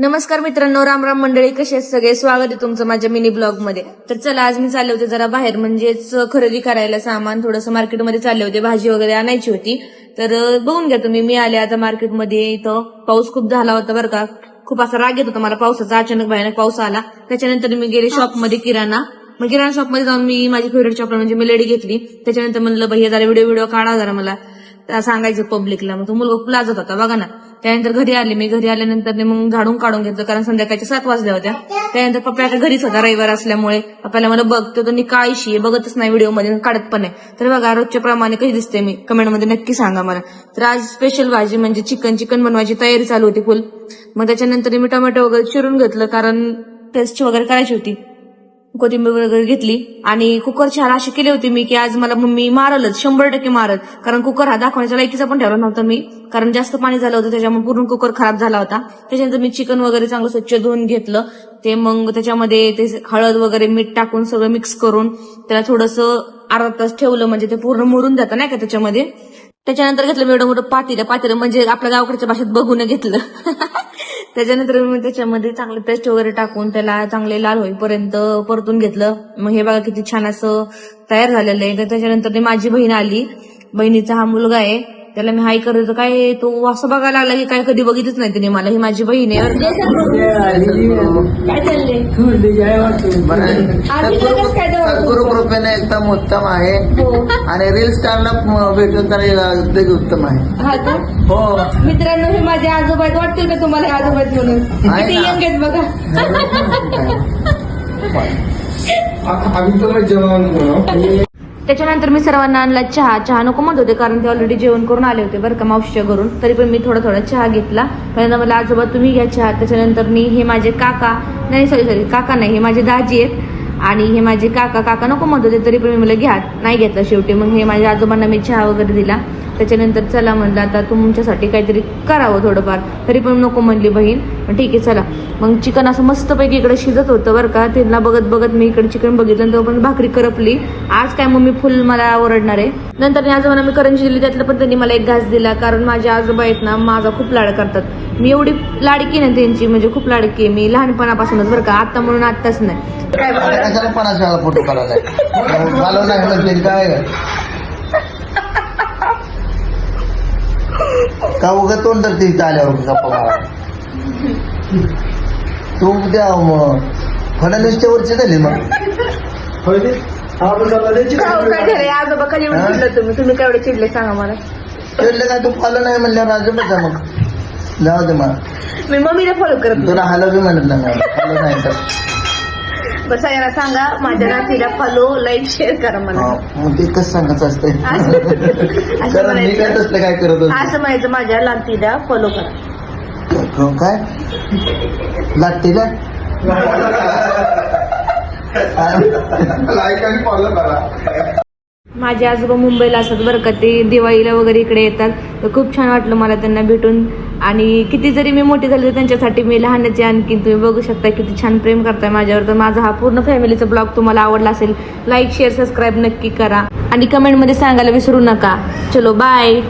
नमस्कार मित्रांनो राम राम मंडळी कसे आहेत सगळे? स्वागत आहे तुमचं माझ्या मिनी ब्लॉगमध्ये. तर चला आज मी चालले होते जरा बाहेर म्हणजेच खरेदी करायला सामान थोडंसं मार्केटमध्ये चालले होते भाजी वगैरे आणायची होती. तर बघून घ्या तुम्ही मी आले आता मार्केटमध्ये इथं पाऊस खूप झाला होता बरं का. खूप असा राग येत होता मला पावसाचा अचानक भयानक पाऊस आला. त्याच्यानंतर मी गेले शॉपमध्ये किराणा. मग किराणा शॉपमध्ये जाऊन मी माझी फेवरेट शॉप म्हणजे मी लेडी घेतली. त्याच्यानंतर म्हणलं भैया जरा व्हिडिओ व्हिडिओ काढा जरा मला. सांगायचं पब्लिकला मग तो मुलगा खूप लाजत होता बघा ना. त्यानंतर घरी आले. मी घरी आल्यानंतर मी मग झाडून काढून घेतलं. कारण संध्याकाळच्या सात वाजल्या होत्या. त्यानंतर पप्पा घरीच होता. रविवार असल्यामुळे पप्पाला मला बघ तो तर काळीशी आहे, बघतच नाही व्हिडिओमध्ये काढत पण नाही. तर बघा रोजच्या प्रमाणे कशी दिसते मी? कमेंटमध्ये नक्की सांगा मला. तर आज स्पेशल भाजी म्हणजे चिकन चिकन बनवायची तयारी चालू होती फुल मग त्याच्यानंतर मी टोमॅटो वगैरे चिरून घेतलं. कारण टेस्ट वगैरे करायची होती. कोथिंबीर वगैरे घेतली आणि कुकर छान अशी केली होती मी की आज मला मम्मी मारलच शंभर टक्के मारल कारण कुकर हा दाखवण्याच्या लायकीचा पण ठेवला नव्हता मी. कारण जास्त पाणी झालं होतं त्याच्यामुळे पूर्ण कुकर खराब झाला होता. त्याच्यानंतर मी चिकन वगैरे चांगलं स्वच्छ धुवून घेतलं. ते मग त्याच्यामध्ये ते हळद वगैरे मीठ टाकून सगळं मिक्स करून त्याला थोडंसं अर्धा तास ठेवलं म्हणजे ते पूर्ण मुरून जातं नाही का त्याच्यामध्ये. त्याच्यानंतर घेतलं मी एवढं मोठं पातेलं. पातेलं म्हणजे आपल्या गावकडच्या भाषेत बघून घेतलं. त्याच्यानंतर मी त्याच्यामध्ये चांगले पेस्ट वगैरे टाकून त्याला चांगले लाल होईपर्यंत परतून घेतलं. मग हे बघा किती छान असं तयार झालेलं आहे. तर त्याच्यानंतर ते माझी बहीण आली. बहिणीचा हा मुलगा आहे. त्याला मी हाय करत होतो, काय तो असं बघायला लागला की काय कधी बघितच नाही तिने मला ही माझी बहीण आहे. काय चाललंय? सद्गुरु कृपेने एकदम उत्तम आहे. आणि रील स्टारला भेटून तर एकदम उत्तम आहे. हा का? हो. मित्रांनो हे माझे आजोबा आहेत वाटतील का तुम्हाला हे आजोबा आहेत म्हणून? आहे किती ना. यंग आहेत बघा. आम्ही तुला जेवण त्याच्यानंतर मी सर्वांना आणला चहा. चहा नको म्हणत होते कारण ते ऑलरेडी जेवण करून आले होते बरं का मावशीच्या घरून. तरी पण मी थोडा थोडा चहा घेतला. पहिल्यांदा मला आजोबा तुम्ही घ्या चहा. त्याच्यानंतर मी हे माझे काका. नाही सॉरी सॉरी काका नाही हे माझे दाजी आहेत. आणि हे माझे काका काका नको म्हणत होते तरी पण मी मला घ्या नाही घेतलं शेवटी. मग हे माझ्या आजोबांना मी चहा वगैरे दिला. त्याच्यानंतर चला म्हणलं आता तुमच्यासाठी काहीतरी करावं थोडंफार. तरी पण नको म्हणली बहीण. ठीक आहे चला. मग चिकन असं मस्तपैकी इकडे शिजत होतं बरं का. त्यांना बघत बघत मी इकडे चिकन बघितलं तर तेव्हा पण भाकरी करपली. आज काय मम्मी फुल मला ओरडणार आहे. नंतर मी आजोबांना मी करंजी दिली. त्यातलं पण त्यांनी मला एक घास दिला. कारण माझे आजोबा आहेत ना माझा खूप लाड करतात. मी एवढी लाडकी ना त्यांची म्हणजे खूप लाडकी आहे. मी लहानपणापासूनच बरं का. आत्ता म्हणून आत्ताच नाही. काय कशाला पन्नास वेळा फोटो काढायला घालव नाही म्हणत काय? का उगं तोंड तर तिथे आल्यावर गप्पा मारा तू उद्या मग. फडणवीसच्या वरची झाली मग. काय काय झालंय आजोबा कधी एवढं हा? चिडलं तुम्ही? तुम्ही काय एवढे चिडले सांगा मला. चिडलं काय? तू फॉलो नाही म्हणल्यावर राजूच मग. जाऊ दे मग. मी मम्मीला फॉलो करत नाही. तुला हलव म्हणत नाही फॉलो नाही तर. बरं सगळ्यांना सांगा माझ्या नातीला फॉलो लाईक शेअर करा मला. मग ते कसं सांगायचं असतंय. असं असं कारण मी काय म्हणायचं तसलं काय करत होतो? असं म्हणायचं माझ्या नातीला फॉलो करा. हो, काय? लागते का लाईक आणि फॉलो करा. माझे आजोबा मुंबईला असतात बरं का ते दिवाळीला वगैरे इकडे येतात. तर खूप छान वाटलं मला त्यांना भेटून. आणि किती जरी मी मोठी झाली तर त्यांच्यासाठी मी लहानच आणखी तुम्ही बघू शकता किती छान प्रेम करताय माझ्यावर. तर माझा हा पूर्ण फॅमिलीचा ब्लॉग तुम्हाला आवडला असेल लाईक शेअर सबस्क्राईब नक्की करा. आणि कमेंटमध्ये सांगायला विसरू नका. चलो बाय